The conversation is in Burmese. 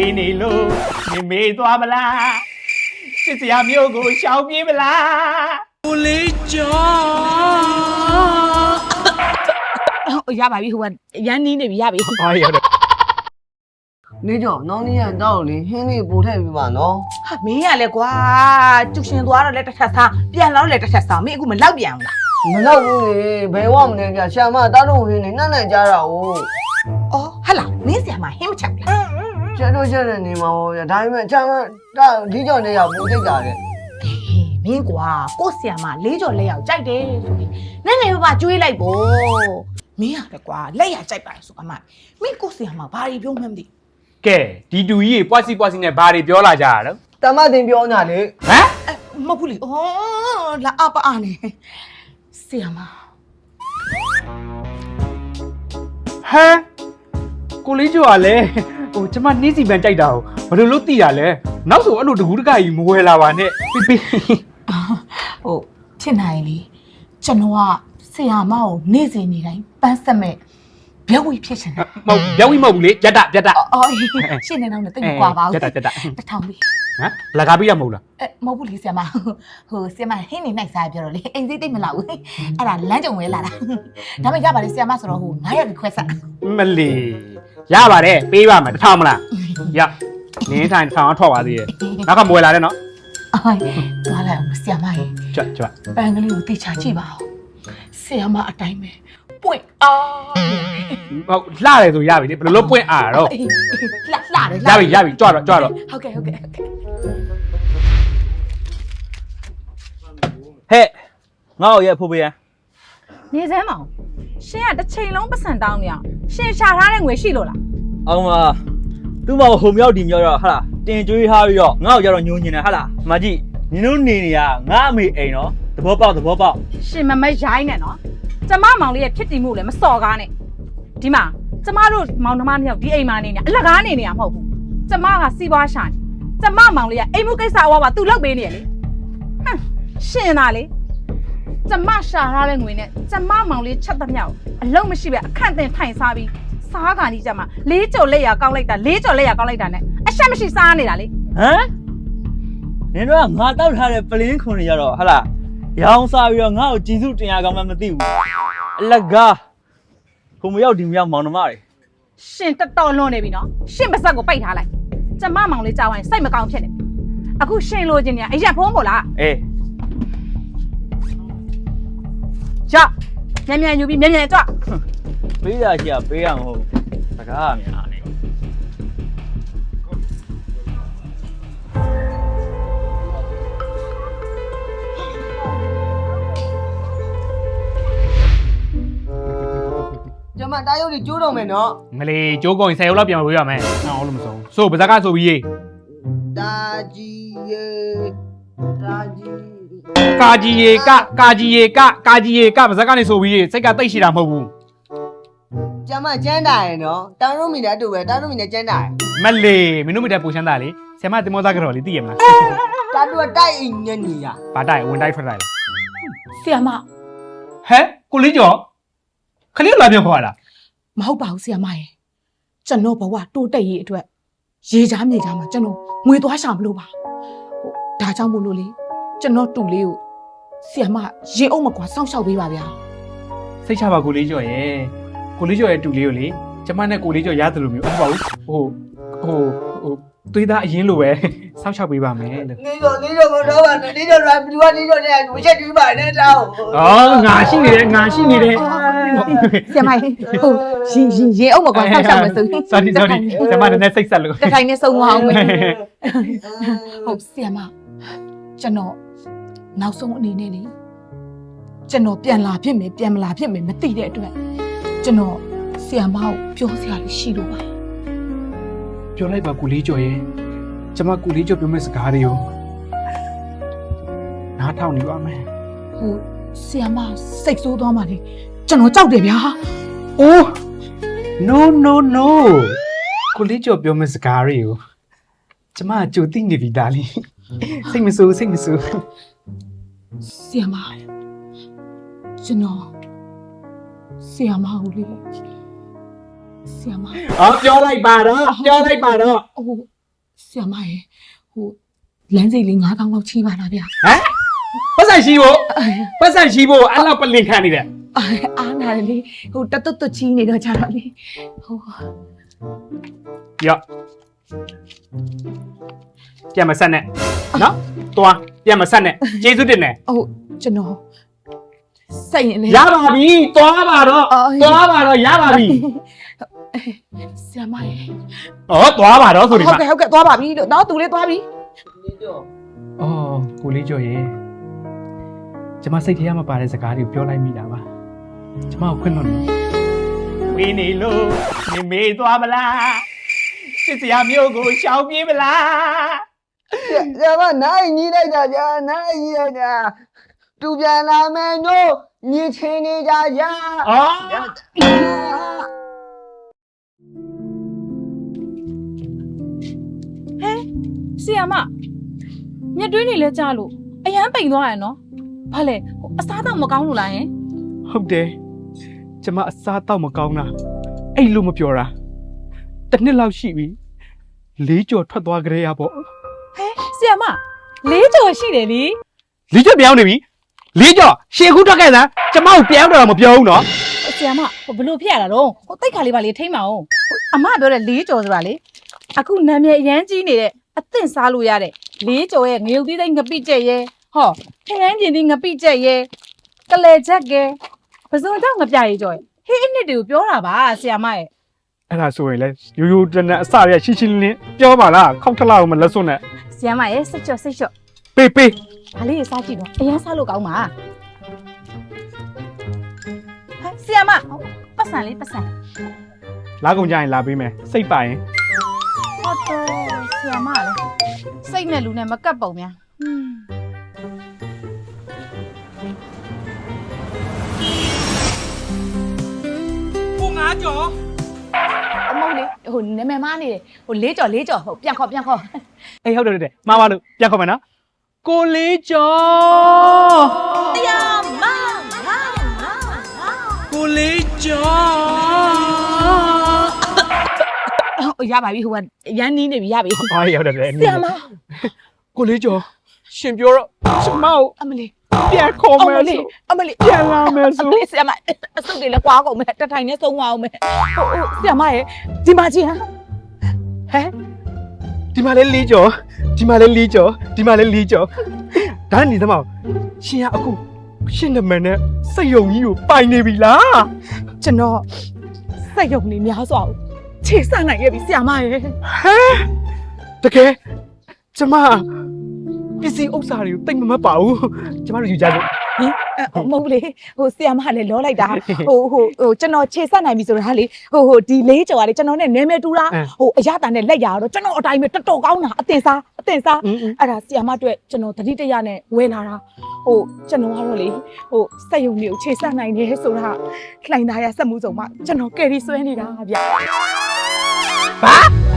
ပေးနေလို့မမေးသွားမလားစစ်စရာမျိုးကိုရှောင်ပြေးမလားကိုလေးကျော်ဟုတ်ရပါပြီဟိုကရန်နီးနေပြီရပြီဟာရတယ်နေကြောင်နောင်နေရတောက်လေဟင်းလေးပို့ထည့်ပြပါနော်ဟာမင်းရလဲကွာကျုပ်ရှင်သွားတော့လဲတစ်ထပ်စားပြန်လာတော့လဲတစ်ထပ်စားမင်းအခုမလောက်ပြန်ဘူးလားမလောက်ဘူးလေဘယ်ဝမလဲကြာရှာမတားလို့ဟင်းနေနှက်နှက်ကြတာ哦အော်ဟာလာမင်းဆရာမဟင်းမချက်ဘူးလား ကျတော့ကျတဲ့နေမှာဟောဗျာဒါပေမဲ့ချမ်းတာဒီကြောင်နေရပို့သိကြတယ်ဟေးမင်းကွာကို့ဆရာမလေးကြော်လက်ရောက်ကြိုက်တယ်ဆိုပြီးနည်းနည်းပါးပါကျွေးလိုက်ပေါ့မင်းရတယ်ကွာလက်ရကြိုက်ပါလေဆိုအမမင်းကို့ဆရာမဘာတွေပြောမှန်းမသိကဲဒီတူကြီးပွားစီပွားစီနဲ့ဘာတွေပြောလာကြရတော့တမတင်ပြောညာလေဟမ်အဲမဟုတ်ဘူးလေအော်လာအပအားနေဆရာမဟမ် ကိုလေးကျော်ကလည်းဟိုကျမနှင်းစီပန်ကြိုက်တာကိုဘယ်လိုလုပ်သိရလဲနောက်ဆိုအဲ့လိုတကူးတကကြီးမဝယ်လာပါနဲ့ပြပြဟုတ်ဖြစ်နိုင်လေကျွန်တော်ကဆရာမကိုနေ့စဉ်နေ့တိုင်းပန်းဆက်မဲ့ဘယ်ဝီဖြစ်ရှင်တယ်မဟုတ်ပြောင်းဝိမဟုတ်ဘူးလေပြတ်တာပြတ်တာအော်အေးရှင်းနေတော့လည်းတိတ်မကွာပါဘူးပြတ်တာပြတ်တာတစ်ထောင်လေးဟမ်လကားပေးရမဟုတ်လားအဲမဟုတ်ဘူးလေဆရာမဟိုဆရာမဟင်းနေနိုင်စားပြောတော့လေအိမ်စိတ်တိတ်မလာဘူးအဲ့ဒါလမ်းကြုံဝဲလာတာဒါပေမဲ့ရပါလေဆရာမဆိုတော့ဟို9ရက်ခွဲဆက်မလီ ရပါတယ်ပေးပါမယ်တစ်ထောင်မလားရနင်းထိုင်တစ်ထောင်တော့ထွက်ပါသေးရဲ့နောက်ကမဝယ်လာတဲ့နော်အိုင်သွားလိုက်အောင်ဆရာမရေကြွတ်ကြွတ်ပန်းကလေးကိုတေချာကြည့်ပါဦးဆရာမအတိုင်းပဲပွင့်အာဟုတ်လှတယ်ဆိုရပြီလေဘယ်လိုလုပ်ပွင့်အားတော့အေးလှလှတယ်ရပြီရပြီကြွတော့ကြွတော့ဟုတ်ကဲ့ဟုတ်ကဲ့ဟုတ်ကဲ့ဟဲ့ငါ့ကိုရဲ့ဖို့ပေးရန်နေစမ်းမအောင်ရှင်ကတစ်ချိန်လုံးပတ်စံတောင်းနေအောင် ရှင်ရှာထားတဲ့ငွေရှိလို့လားအောင်မသူ့မဟိုမြောက်ဒီမြောက်တော့ဟာလားတင်ကျွေးထားပြီးတော့ငါ့ကိုကြတော့ညှိုးညင်တယ်ဟာလားမကြီးနင်တို့နေနေရငါအမေအိမ်နော်သဘောပေါက်သဘောပေါက်ရှင်မမရိုင်းနဲ့နော်ကျမမောင်လေးရဲ့ဖြစ်တည်မှုလည်းမစော်ကားနဲ့ဒီမှာကျမတို့မောင်နှမနှစ်ယောက်ဒီအိမ်မှာနေနေအလကားနေနေရမဟုတ်ဘူးကျမကစီးပွားရှာနေကျမမောင်လေးကအိမ်မှုကိစ္စအဝါပါသူလောက်ပေးနေရလေဟမ်ရှင်သားလေ ကျမရှာထားတဲ့ငွေနဲ့ကျမမောင်လေးချက်သမျှကိုအလုံးမရှိပဲအခန့်တင်ထိုင်စားပြီးစားကန်ကြီးကျမလေးကြော်လက်ရကောက်လိုက်တာလေးကြော်လက်ရကောက်လိုက်တာနဲ့အရှက်မရှိစားနေတာလေဟမ်နင်တို့ကငါတောက်ထားတဲ့ပလင်းခွန်တွေကြတော့ဟာလားရောင်းစားပြီးတော့ငါ့ကိုကြည်စုတင်ရကောင်းမှမသိဘူးအလကားဟိုမြောက်ဒီမြောက်မောင်နှမတွေရှင်တော်တော်လွန်နေပြီနော်ရှင်ပါဇက်ကိုပိတ်ထားလိုက်ကျမမောင်လေးကြောက်ရင်စိတ်မကောင်းဖြစ်နေအခုရှင်လိုချင်နေရအရက်ဖုံးမို့လားအေး ရမြန်မြန်ယူပြီးမြန်မြန်ကြွပေးရရှိရပေးရမဟုတ်စကားများနေကျမတားရုပ်တွေကျိုးတော့မယ်နော်မလီကျိုးကုန်10ရောက်လောက်ပြန်မပေးရမယ်ဟောလို့မဆုံးဆိုပါဇက်ကဆိုပြီးရေးတာကြီးရေတာကြီး ကာကြီးရေကကာကြီးရေကကာကြီးရေကပါဇက်ကနေဆိုပြီးရေးစိတ်ကတိတ်ရှိတာမဟုတ်ဘူးကျမကျန်းတာရယ်နော်တားရုံမီနဲ့အတူပဲတားရုံမီနဲ့ကျန်းတာရယ်မလီမင်းတို့မိတဲ့ပူချမ်းတာလေဆရာမတင်မောသားကတော့လေသိရမလားတားတူကတိုက်အိမ်ညနေရဘာတိုက်ဝင်တိုက်ထွက်တိုက်လားဆရာမဟဲ့ကိုလေးကျော်ခလေးလာပြန်ခေါ်လာမဟုတ်ပါဘူးဆရာမရေကျွန်တော်ဘဝတိုးတက်ရေးအတွက်ရေချားမြေချားမှာကျွန်တော်ငွေသွားရှာမလို့ပါဟိုဒါကြောင့်မို့လို့လေ ကျွန်တော်တူလေးကိုဆရာမရေအုပ်မကွာစောင့်ရှောက်ပေးပါဗျာစိတ်ချပါကိုလေးကျော်ရဲ့ကိုလေးကျော်ရဲ့တူလေးကိုလေကျမနဲ့ကိုလေးကျော်ရတယ်လို့မျိုးအဲ့ပါဘူးဟိုဟိုဟိုသွေးသားအရင်လိုပဲစောင့်ရှောက်ပေးပါမယ်လို့နေတော့နေတော့မတော့ပါနဲ့နေတော့ရာဘလူကနေတော့နေမချက်တူးပါနဲ့တောင်းအော်ငါရှိနေတယ်ငါရှိနေတယ်ဆရာမရေဟိုရင်ရင်ရေအုပ်မကွာစောင့်ရှောက်မယ်ဆိုရင် sorry sorry ကျမလည်းစိတ်ဆက်လို့တစ်ထိုင်နဲ့စုံသွားအောင်မယ်ဟုတ်ဆရာမ ကျွန်တော်နောက်ဆုံးအနေနဲ့လေကျွန်တော်ပြန်လာဖြစ်မယ်ပြန်မလာဖြစ်မယ်မသိတဲ့အတွက်ကျွန်တော်ဆရာမကိုပြောစရာလေးရှိလို့ပါပြောလိုက်ပါကိုလေးကျော်ရဲ့ကျမကိုလေးကျော်ပြောမယ့်စကားတွေကိုနားထောင်နေပါမယ်ဟိုဆီယမစိတ်ဆိုးသွားမှလေကျွန်တော်ကြောက်တယ်ဗျာ။အိုး no no no ကိုလေးကျော်ပြောမယ့်စကားတွေကိုကျမကကြိုသိနေပြီဒါလေး စိတ်မဆိုးစိတ်မဆိုးဆီယမကျွန်တော်ဆီယမကိုလေဆီယမဟောပြောလိုက်ပါတော့ပြောလိုက်ပါတော့ဟိုဆီယမရေဟိုလမ်းစိတ်လေး9000လောက်ချိပါလားဗျာဟမ်ပတ်စံရှိဖို့ပတ်စံရှိဖို့အဲ့လောက်ပလင်ခံနေတယ်အားနာတယ်လေဟိုတတ်တွတ်ချီနေတော့ကြတော့လေဟိုရော့ ပြန်မဆက်နဲ့နော်သွားပြန်မဆက်နဲ့ကျေးဇူးတင်တယ်ဟိုကျွန်တော်စိတ်ရင်လေရပါပြီသွားပါတော့သွားပါတော့ရပါပြီဆီယမရေဟောသွားပါတော့ဆိုဒီဟုမှာတ်ကဲ့ဟုတ်ကဲ့သွားပါပြီလို့နော်သူလေးသွားပြီအော်ကိုလေးကျော်ရေကျမစိတ်ထဲမှာပါတဲ့စကားတွေကိုပြောလိုက်မိတာပါကျမကိုခွင့်လွှတ်နေဝင်းနေလို့နေမေးသွားမလား စစ်စရာမျိုးကိုရှောင်ပြေးမလားကျမနိုင်ညီးလိုက်တာကြာနိုင်ညီးလိုက်တာသူပြန်လာမယ်တို့ညီချင်းနေကြကြာအော်ဆီယာမညက်တွင်းနေလဲကြားလို့အရန်ပိန်သွားရနော်ဘာလဲဟိုအစားတော့မကောင်းလို့လားယင်ဟုတ်တယ်ကျမအစားတော့မကောင်းတာအဲ့လိုမပြောတာတစ်နှစ်လောက်ရှိပြီ လေးကြော်ထွက်သွားကြရပေါ့ဟဲဆီယာမလေးကြော်ရှိတယ်လीလေးကြော်ပြောင်းနေပြီလေးကြော်ရှေ့ခုထွက်ခဲ့စမ်းကျမကိုပြောင်းတော့မပြောဘူးနော်ဆီယာမဟိုဘလို့ဖြစ်ရတာတော့ဟိုတိတ်ခါလေးပါလေးထိမ့်မအောင်ဟိုအမပြောတဲ့လေးကြော်ဆိုတာလေအခုနာမည်အရန်ကြီးနေတဲ့အသင့်စားလို့ရတဲ့လေးကြော်ရဲ့ငရုတ်သီးသိမ်းငပိကျက်ရဲ့ဟောခရမ်းကျင်သီးငပိကျက်ရဲ့ကလေချက်ကဲပစုံတော့ငပြရေးကြော်ရဲ့ဟေးအနှစ်တွေကိုပြောတာပါဆီယာမရဲ့ အဲ့ဒါဆိုရင်လေရိုးရိုးတနက်အစရရှင်းရှင်းလင်းလင်းပြောပါလားခောက်ထလောက်မလက်စွန်းနဲ့ဆီယာမရဲ့စိတ်ချော့စိတ်ချော့ပေးပေးဒါလေးစားကြည့်တော့အရင်စားလို့ကောင်းပါဟဲ့ဆီယာမပတ်စံလေးပတ်စံလာကုန်ကြရင်လာပေးမယ်စိတ်ပါရင်ဟုတ်တော့ဆီယာမလည်းစိတ်နဲ့လူနဲ့မကပ်ပုံများဟွန်းကိုငါကြော် အမဟုတ်လေဟိုနာမည်မနေတယ်ဟိုလေးကြော်လေးကြော်ဟိုပြန်ခေါ်ပြန်ခေါ်အေးဟုတ်တယ်ဟုတ်တယ်မှားပါလို့ပြန်ခေါ်မယ်နော်ကိုလေးကြော်တရားမကိုလေးကြော်ဟိုရပါပြီဟိုကရန်နီးနေပြီရပြီအားရရတယ်ဆီယမကိုလေးကြော်ရှင်ပြောတော့ကျမကိုအမလေး ပြန်ခေါ်အမမယ်လေးဆိုအမလေးပြန်လာမယ်အဆိုမလေးဆီယမအစုပ်တွေလည်းကွာကုန်မယ်တထိုင်နဲ့ဆုံးသွားအောင်မယ်ဟိုဟိုဆီယမရဲ့ဒီမှာကြီးဟမ်ဟဲ့ဒီမှာလဲလေးကြော်ဒီမှာလဲလေးကြော်ဒီမှာလဲလေးကြော်ဒါနဲ့နေသမောင်ရှင်ကအခုရှင်နမနဲ့စက်ယုံကြီးကိုပိုင်နေပြီလားကျွန်တော်စက်ရုံနေများစွာကိုခြေဆန့်နိုင်ခဲ့ပြီဆီယမရဲ့ဟဲတကယ်ကျမ ပစ္စည်းဥစ္စာတွေကိုတိတ်မမတ်ပါဘူးကျမတို့ယူကြစို့ဟင်အမဟုတ်လေဟိုဆီယမလည်းလောလိုက်တာဟိုဟိုဟိုကျွန်တော်ခြေဆက်နိုင်ပြီဆိုတာလေဟိုဟိုဒီလေးကြော်ကလေကျွန်တော်နဲ့နဲမဲတူတာဟိုအရတာနဲ့လက်ရတော့ကျွန်တော်အတိုင်းပဲတော်တော်ကောင်းတာအတင်စားအတင်စားอืมအဲ့ဒါဆီယမအတွက်ကျွန်တော်တတိတရနဲ့ဝယ်လာတာဟိုကျွန်တော်ကတော့လေဟိုစက်ယုံမျိုးခြေဆက်နိုင်တယ်ဆိုတာလှိုင်သားရစက်မှုစုံမှကျွန်တော်ကယ်ရီဆွဲနေတာဗျဘာ